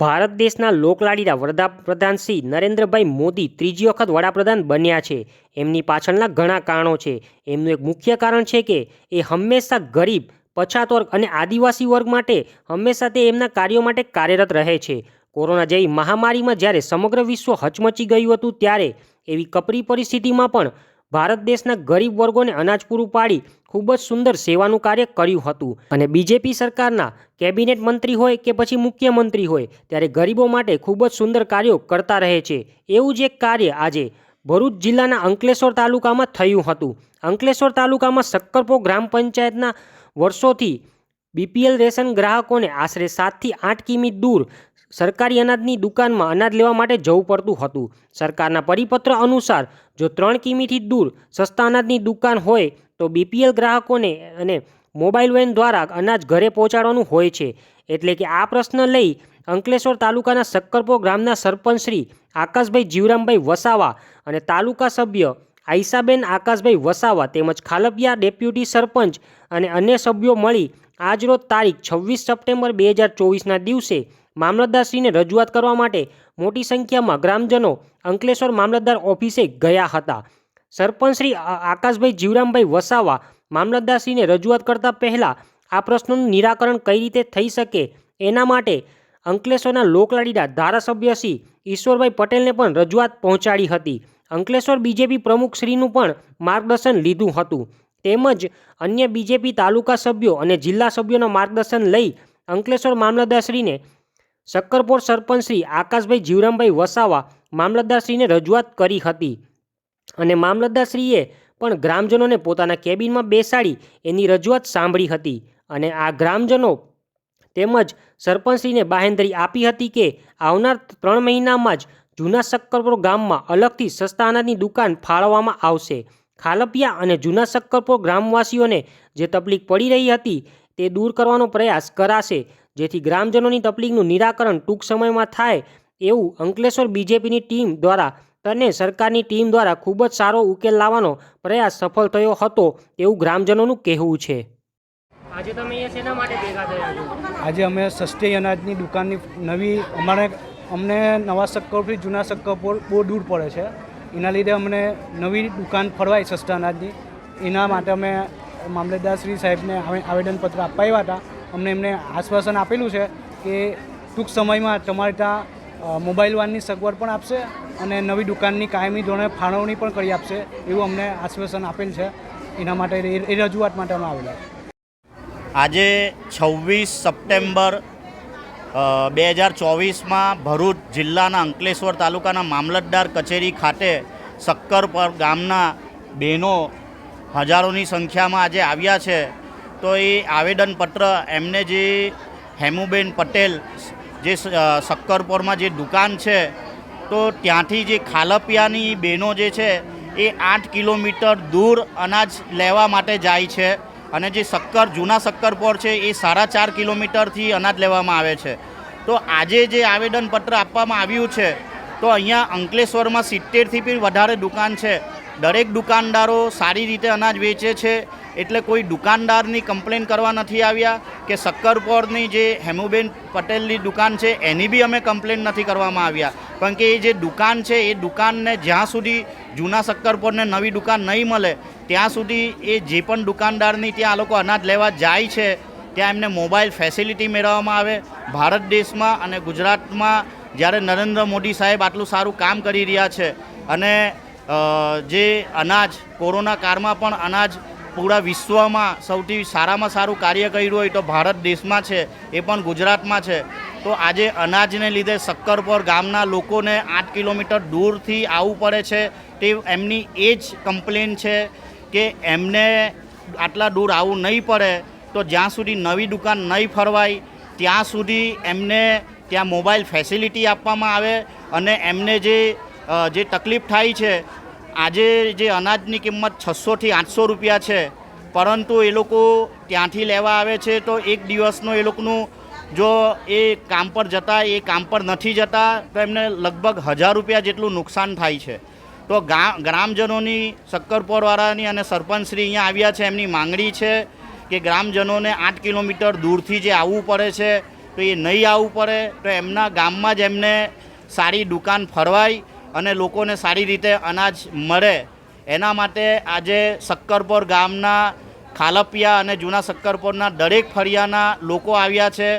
ભારત દેશના લોકલાડીના વડાપ્રધાન શ્રી નરેન્દ્રભાઈ મોદી ત્રીજી વખત વડાપ્રધાન બન્યા છે. એમની પાછળના ઘણા કારણો છે. એમનું એક મુખ્ય કારણ છે કે એ હંમેશા ગરીબ, પછાત વર્ગ અને આદિવાસી વર્ગ માટે હંમેશા તે એમના કાર્યો માટે કાર્યરત રહે છે. કોરોના જેવી મહામારીમાં જ્યારે સમગ્ર વિશ્વ હચમચી ગયું હતું ત્યારે એવી કપરી પરિસ્થિતિમાં પણ ભારત દેશના ગરીબ વર્ગોને અનાજ પૂરું પાડી ખૂબ જ સુંદર સેવાનું કાર્ય કર્યું હતું. અને બીજેપી સરકારના કેબિનેટ મંત્રી હોય કે પછી મુખ્યમંત્રી હોય, ત્યારે ગરીબો માટે ખૂબ જ સુંદર કાર્યો કરતા રહે છે. એવું જ એક કાર્ય આજે ભરૂચ જિલ્લાના અંકલેશ્વર તાલુકામાં થયું હતું. અંકલેશ્વર તાલુકામાં સક્કરપો ગ્રામ પંચાયતના વર્ષોથી બીપીએલ રેશન ગ્રાહકોને આશરે સાતથી આઠ કિમી દૂર સરકારી અનાજની દુકાનમાં અનાજ લેવા માટે જવું પડતું હતું. સરકારના પરિપત્ર અનુસાર, જો ત્રણ કિમીથી દૂર સસ્તા અનાજની દુકાન હોય, તો બીપીએલ ગ્રાહકોને અને મોબાઈલ વેન દ્વારા અનાજ ઘરે પહોંચાડવાનું હોય છે. એટલે કે આ પ્રશ્ન લઈ અંકલેશ્વર તાલુકાના સક્કરપો ગ્રામના સરપંચ શ્રી આકાશભાઈ જીવરામભાઈ વસાવા અને તાલુકા સભ્ય આઈસાબેન આકાશભાઈ વસાવા તેમજ ખાલપિયા ડેપ્યુટી સરપંચ અને અન્ય સભ્યો મળી આજરોજ તારીખ છવ્વીસ સપ્ટેમ્બર બે હજાર ચોવીસના દિવસે મામલતદારશ્રીને રજૂઆત કરવા માટે મોટી સંખ્યામાં ગ્રામજનો અંકલેશ્વર મામલતદાર ઓફિસે ગયા હતા. સરપંચ શ્રી આ- આકાશભાઈ જીવરામભાઈ વસાવા મામલતદારશ્રીને રજૂઆત કરતાં પહેલાં આ પ્રશ્નોનું નિરાકરણ કઈ રીતે થઈ શકે એના માટે અંકલેશ્વરના લોકલાડીના ધારાસભ્ય શ્રી ઈશ્વરભાઈ પટેલને પણ રજૂઆત પહોંચાડી હતી. અંકલેશ્વર બીજેપી પ્રમુખશ્રીનું પણ માર્ગદર્શન લીધું હતું. તેમજ અન્ય બીજેપી તાલુકા સભ્યો અને જિલ્લા સભ્યોના માર્ગદર્શન લઈ અંકલેશ્વર મામલતદારશ્રીને શક્કરપોર સરપંચ શ્રી આકાશભાઈ જીવરામભાઈ વસાવા મામલતદારશ્રીને રજૂઆત કરી હતી. અને મામલતદારશ્રીએ પણ ગ્રામજનોને પોતાના કેબિનમાં બેસાડી એની રજૂઆત સાંભળી હતી અને આ ગ્રામજનો તેમજ સરપંચશ્રીને બાહેંધરી આપી હતી કે આવનાર ત્રણ મહિનામાં જ જૂના શક્કરપુર ગામમાં અલગથી સસ્તા અનાજની દુકાન ફાળવવામાં આવશે. ખાલપિયા અને જૂના શક્કરપોર ગ્રામવાસીઓને જે તકલીફ પડી રહી હતી તે દૂર કરવાનો પ્રયાસ કરાશે, જેથી ગ્રામજનોની તકલીફનું નિરાકરણ ટૂંક સમયમાં થાય એવું અંકલેશ્વર બીજેપીની ટીમ દ્વારા તને સરકારની ટીમ દ્વારા ખૂબ જ સારો ઉકેલ લાવવાનો પ્રયાસ સફળ થયો હતો એવું ગ્રામજનોનું કહેવું છે. આજે તમે માટે ભેગા આજે અમે સસ્તી અનાજની દુકાનની નવી, અમારે અમને નવા શક્કરથી જૂના શક્કરપુર બહુ દૂર પડે છે. એના લીધે અમને નવી દુકાન ફરવાય સસ્તા અનાજની. એના માટે અમે મામલતદારશ્રી સાહેબને આવેદનપત્ર અપાવ્યા હતા. અમને એમને આશ્વાસન આપેલું છે કે ટૂંક સમયમાં તમારે ત્યાં મોબાઈલ વાનની સગવડ પણ આપશે અને નવી દુકાનની કાયમી ધોરણે ફાળવણી પણ કરી આપશે એવું અમને આશ્વાસન આપેલ છે. એના માટે એ- રજૂઆત માટે અમે આવેલા આજે છવ્વીસ સપ્ટેમ્બર બે હજાર ચોવીસમાં ભરૂચ જિલ્લાના અંકલેશ્વર તાલુકાના મામલતદાર કચેરી ખાતે શક્કરપર ગામના બહેનો હજારોની સંખ્યામાં આજે આવ્યા છે. તો એ આવેદનપત્ર એમને જે હેમુબેન પટેલ જે શક્કરપોરમાં જે દુકાન છે, તો ત્યાંથી જે ખાલપિયાની બહેનો જે છે, એ આઠ કિલોમીટર દૂર અનાજ લેવા માટે જાય છે. અને જે શક્કર, જૂના શક્કરપોર છે, એ સાડા ચાર કિલોમીટરથી અનાજ લેવામાં આવે છે. તો આજે જે આવેદનપત્ર આપવામાં આવ્યું છે, તો અહીંયા અંકલેશ્વરમાં સિત્તેરથી પણ વધારે દુકાન છે. દરેક દુકાનદારો સારી રીતે અનાજ વેચે છે, એટલે કોઈ દુકાનદારની કમ્પ્લેન કરવા નથી આવ્યા કે શક્કરપોરની જે હેમુબેન પટેલની દુકાન છે, એની બી અમે કમ્પ્લેન નથી કરવામાં આવ્યા. કારણ કે એ જે દુકાન છે, એ દુકાનને જ્યાં સુધી જૂના શક્કરપોરને નવી દુકાન નહીં મળે ત્યાં સુધી એ જે પણ દુકાનદારની ત્યાં આ લોકો અનાજ લેવા જાય છે, ત્યાં એમને મોબાઈલ ફેસિલિટી મેળવવામાં આવે. ભારત દેશમાં અને ગુજરાતમાં જ્યારે નરેન્દ્ર મોદી સાહેબ આટલું સારું કામ કરી રહ્યા છે અને જે અનાજ, કોરોના કાળમાં પણ અનાજ પૂરા વિશ્વમાં સૌથી સારામાં સારું કાર્ય કર્યું હોય તો ભારત દેશમાં છે, એ પણ ગુજરાતમાં છે. તો આજે અનાજને લીધે શક્કરપર ગામના લોકોને આઠ કિલોમીટર દૂરથી આવવું પડે છે, તે એમની એ જ કમ્પ્લેન છે. કે એમને આટલા દૂર આવવું નહીં પડે, તો જ્યાં સુધી નવી દુકાન નહીં ફરવાય, ત્યાં સુધી એમને ત્યાં મોબાઈલ ફેસિલિટી આપવામાં આવે અને એમને જે જે તકલીફ થાય છે, આજે જે અનાજની કિંમત છસોથી આઠસો રૂપિયા છે, પરંતુ એ લોકો ત્યાંથી લેવા આવે છે, તો એક દિવસનું એ લોકોનું જો એ કામ પર જતા, એ કામ પર નથી જતા, તો એમને લગભગ હજાર રૂપિયા જેટલું નુકસાન થાય છે. તો ગ્રામજનોની શક્કરપોરવાળાની અને સરપંચશ્રી અહીંયા આવ્યા છે, એમની માંગણી છે કે ગ્રામજનોને આઠ કિલોમીટર દૂરથી જે આવવું પડે છે, તો એ નહીં આવવું પડે, તો એમના ગામમાં જ એમને સારી દુકાન ફરવાય અને લોકોને સારી રીતે અનાજ મળે. એના માટે આજે શક્કરપોર ગામના ખાલપિયા અને જૂના શક્કરપોરના દરેક ફળિયાના લોકો આવ્યા છે.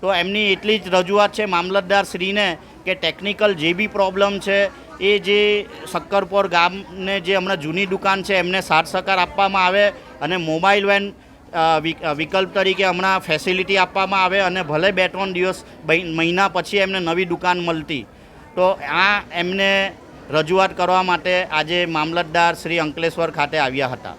તો એમની એટલી જ રજૂઆત છે મામલતદાર શ્રીને કે ટેકનિકલ જે બી પ્રોબ્લેમ છે એ જે શક્કરપોર ગામને જે હમણાં જૂની દુકાન છે, એમને સાથ સહકાર આપવામાં આવે અને મોબાઈલ વેન વિકલ્પ તરીકે હમણાં ફેસિલિટી આપવામાં આવે અને ભલે બે ત્રણ દિવસ મહિના પછી એમને નવી દુકાન મળતી. તો આ એમને રજૂઆત કરવા માટે આજે મામલતદાર શ્રી અંકલેશ્વર ખાતે આવ્યા હતા.